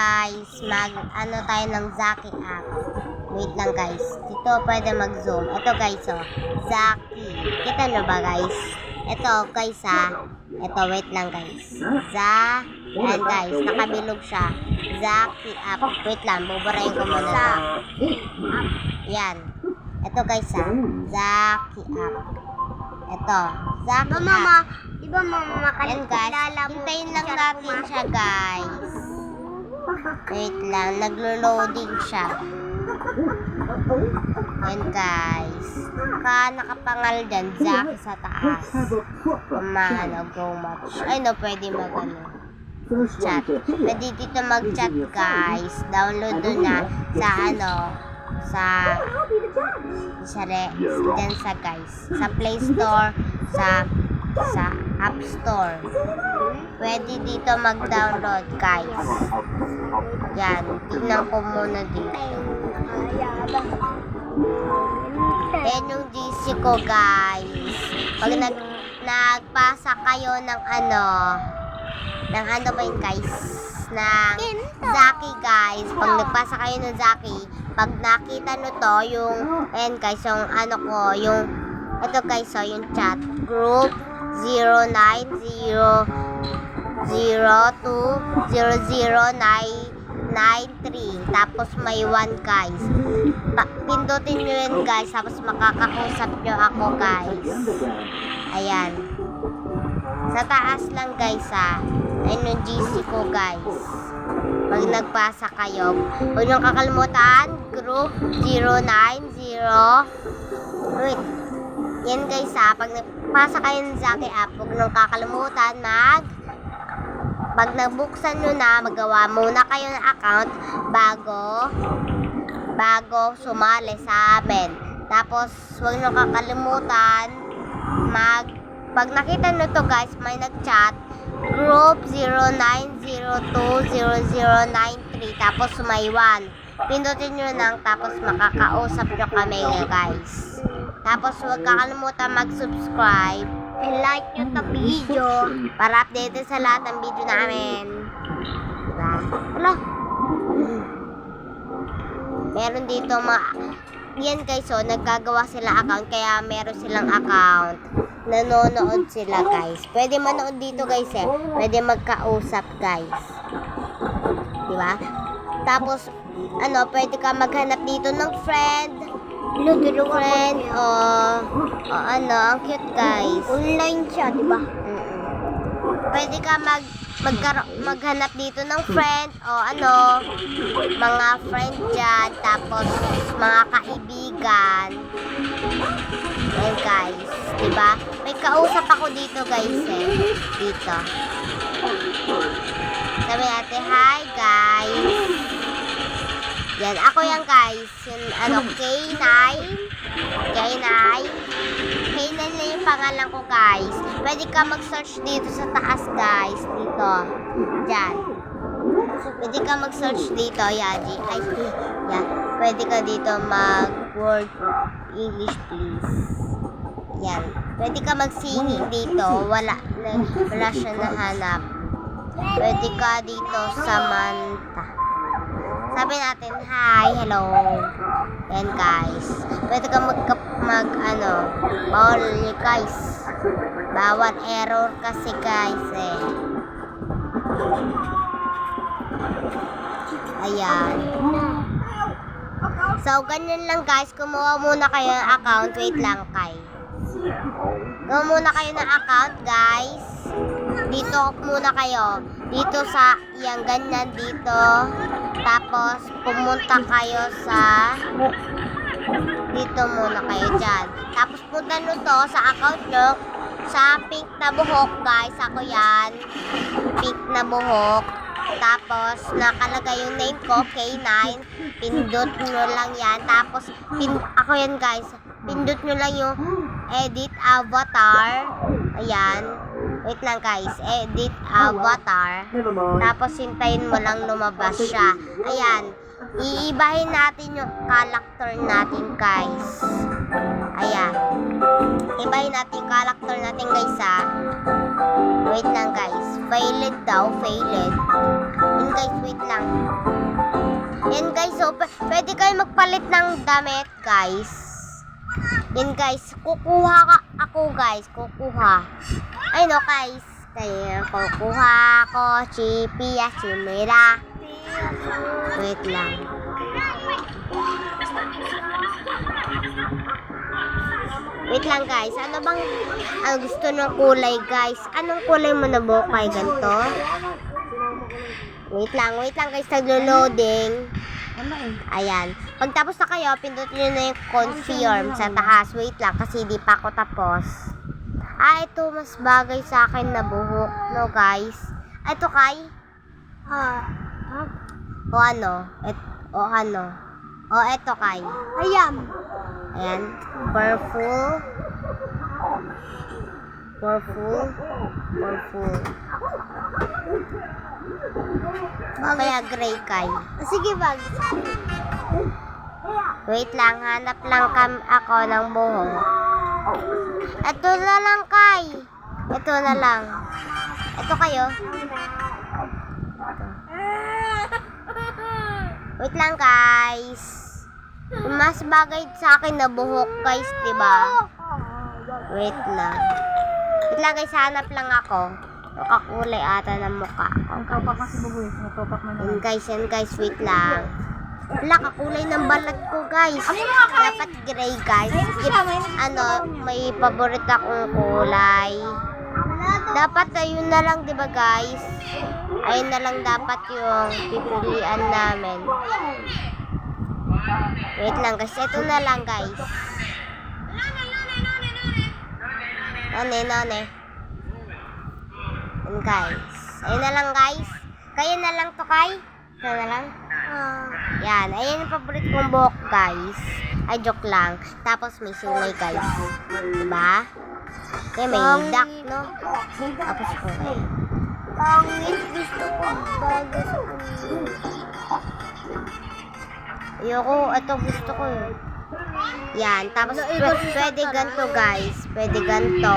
guys, mag ano tayo ng Zaki app. Wait lang guys. Dito pwede mag-zoom. Ito guys oh. Zaki. Kita nyo ba guys? Ito guys ah. Ito wait lang guys. Za. Ayan guys. Nakabilog siya. Zaki app. Wait lang. Buburayin ko muna. Sa. Yan. Ito guys ah. Zaki app. Ito. Zaki app. Mama, di ba mama Ayan guys. Hintayin lang natin siya guys. Wait lang, naglo-loading siya. Yan guys. Ka nakapangal dyan, Zaki sa taas. Kumano, go match. Ay no, pwede mag ano, chat. Pwede dito mag-chat guys. Download doon na sa ano, sa sa re, dyan sa guys. Sa Play Store, sa sa App Store. Pwede dito mag-download guys. Yan, tingnan ko muna dito. Yan yung GC ko, guys. Pag nag, nagpasa kayo ng ano, ng ano ba yun, guys? Ng Zaki, guys. Pag nagpasa kayo ng Zaki, pag nakita nyo to, yung, ayan, guys, yung ano ko, yung, ito, guys, so, yung chat, group 090 020093 tapos may 1 guys. Pa, pindutin nyo yun guys. Tapos makakausap nyo ako guys. Ayan. Sa taas lang guys ha. Ayun yung GC ko guys. Pag nagpasa kayo huwag nyo kakalimutan group 090 wait. Yan guys ha. Pag nagpasa kayo ng Zaki app huwag nyo kakalimutan mag pag nabuksan nyo na, magawa muna kayo ng account bago bago sumali sa amin. Tapos, huwag nyo kakalimutan mag pag nakita nyo to guys, may nag-chat group 09020093 tapos 1. Pindutin nyo lang tapos makakausap nyo kami guys. Tapos huwag kakalimutan mag-subscribe like nyo to video. para updated sa lahat ng video namin. Diba? Ano? Meron dito mga... Yan guys, so, nagkagawa sila account, kaya meron silang account. Nanonood sila guys. Pwede manood dito guys eh. Pwede magkausap guys. Diba? Tapos, ano, pwede ka maghanap dito ng friend. Friend, o, o ano, ang cute guys. Online siya, di ba? Mm-mm. Pwede ka mag magkaro- maghanap dito ng friend o ano, mga friend dyan, tapos mga kaibigan. Ayan guys, diba? May kausap ako dito guys eh. Dito. Sabi natin, hi guys. Yan, ako yan guys. Yung ano, K9. K9. K9 na yung pangalan ko guys. Pwede ka mag-search dito sa taas guys. Dito. Diyan. Pwede ka mag-search dito. Yan. Ay, yan. Pwede ka dito mag-word English please. Yan. Pwede ka mag-singing dito. Wala. Wala siya nahanap. Pwede ka dito sa Manta. Sabi natin, hi, hello. Yan guys. Pwede ka mag, mag ano, bawal guys. Bawal error kasi guys eh. Ayan. So, ganyan lang guys. Kumuha muna kayo ng account. Wait lang kay. Kumuha muna kayo ng account guys. Dito muna kayo. Dito sa, yung ganyan dito. Tapos, pumunta kayo sa dito muna kayo dyan. Tapos, punta nyo to sa account nyo sa pink na buhok, guys. Ako yan. Pink na buhok. Tapos, nakalagay yung name ko, K9. Pindot nyo lang yan. Tapos, pin ako yan, guys. Pindot nyo lang yung edit avatar. Ayan. Wait lang, guys. Edit avatar. Tapos hintayin mo lang lumabas siya. Ayan. Iibahin natin yung character natin, guys. Ayan. Ibahin natin yung character natin, guys, ha. Wait lang, guys. Failed daw, failed. Yun, guys, wait lang. ano, p- pwede kayo magpalit ng damit, guys. Yan, guys. Kukuha ka ako, guys. Kukuha. Ay, no, guys. Kaya kukuha ako, Chippy, at Chimera. Wait lang. Wait lang guys, ano bang ang gusto ng kulay guys? Anong kulay mo na bukay ganito? Wait lang, wait lang guys, naglo-loading. Ayan. Pagtapos na kayo, pindutin nyo na yung confirm sa taas. Wait lang, kasi di pa ako tapos. Ah, ito mas bagay sa akin na buhok, no guys? Ah, Ito kay? Ah. O ano? Et, o ano? O eto kay? Ayan. Ayan. Purple. Purple. Purple. Kaya gray kay? Sige, bag. Wait lang, hanap lang kam ako ng buhok. Ito na lang kay. Ito na lang. Ito kayo. Wait lang guys. Mas bagay sa akin na buhok guys, 'di ba? Wait lang. Wait lang guys, hanap lang ako. Nakakulay ata ng mukha ko. Ang topak na si Buboy. Natopak na Yan guys, yan guys, wait lang. Wala, kakulay ng balat ko guys. Dapat gray guys. If, ano, may paborito akong kulay. Dapat ayun na lang, di ba guys? Ayun na lang dapat yung pipilian namin. Wait lang guys, ito na lang guys. None, none. Yan guys. Ayun na lang guys. Kayo na lang to kay. Ito na lang. Ah. Yan, ayan yung paborito kong buhok, guys. Ay, joke lang. Tapos may sungay, guys. Diba? Kaya may duck, no? Tapos kulay. Pangit. Gusto ko bagay sa kanila. Ayoko, ito gusto ko eh. Yan, tapos pw- pwede ganito, guys. Pwede ganito.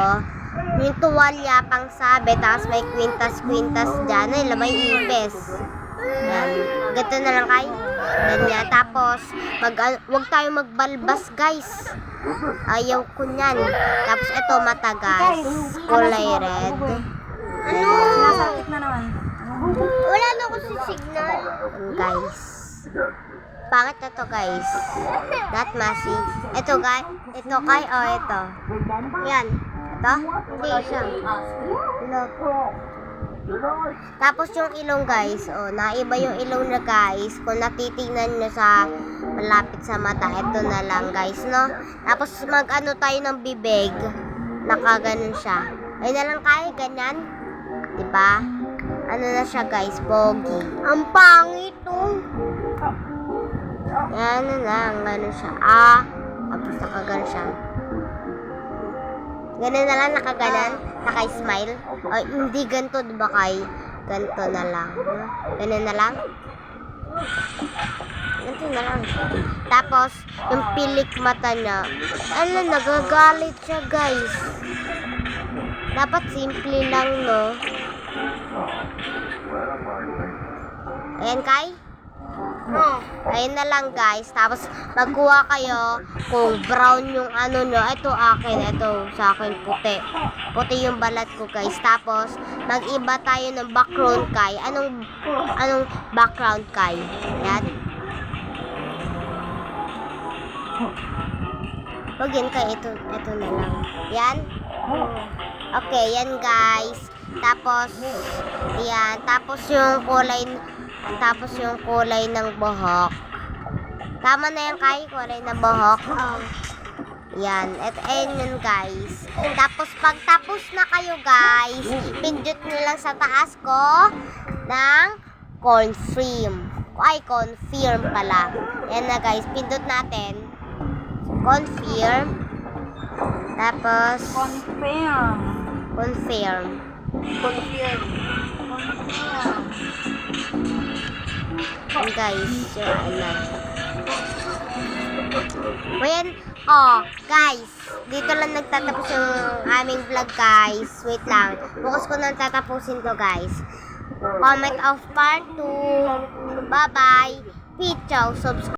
Yung tuwalya pang sabi, tapos may kwintas-kwintas dyan. Ay, labay ipis. Yan. Ganito na lang kay. Ganyan. Tapos, mag, ah, wag tayo magbalbas, guys. Ayaw ko niyan. Tapos, ito mata, guys. Kulay red. Ano? Sinasakit na naman. Wala na ako sa signal. Guys. Pangit na to, guys. Not messy. Ito, guys. Ito, kay, o, ito. Yan. Ito? Hindi. Tapos yung ilong guys, oh, naiba yung ilong na guys. Kung natitingnan nyo sa malapit sa mata, ito na lang guys, no? Tapos mag ano tayo ng bibig, nakaganon siya. Ayun na lang kaya, ganyan. 'Di ba? Ano na siya guys, pogi. Ang pangit oh. Yan na lang, ganun siya. Ah, tapos nakaganon siya. Ganun na lang, nakaganon, naka-smile. O, hindi ganito, di ba kay? Ganito na lang. no? Ganun na lang. Ganito na lang. Tapos, yung pilik mata niya, ano, nagagalit siya, guys. Dapat simple lang, no? Ayan, Kai? Ayun na lang guys. Tapos magkuha kayo kung brown yung ano nyo. Ito akin. Ito sa akin puti. Puti yung balat ko guys. Tapos mag-iba tayo ng background kay. Anong anong background kay? Yan. Huwag yan kay. Ito, ito na lang. Yan. Okay, yan guys. Tapos, yan. Tapos yung kulay, tapos yung kulay ng buhok. Tama na yan kay, kulay ng buhok. Yan. At ayun yun guys. Tapos pag tapos na kayo guys, pindot nyo lang sa taas ko ng confirm. Ay, confirm pala. Yan na guys, pindot natin. Confirm. Tapos, Confirm. confirm. Confirm. Guys, yung ano. Yan, oh, guys, dito lang nagtatapos yung aming vlog guys. Wait lang, bukas ko nang tatapusin to guys. Comment of part 2. Bye-bye. Pichaw, subscribe.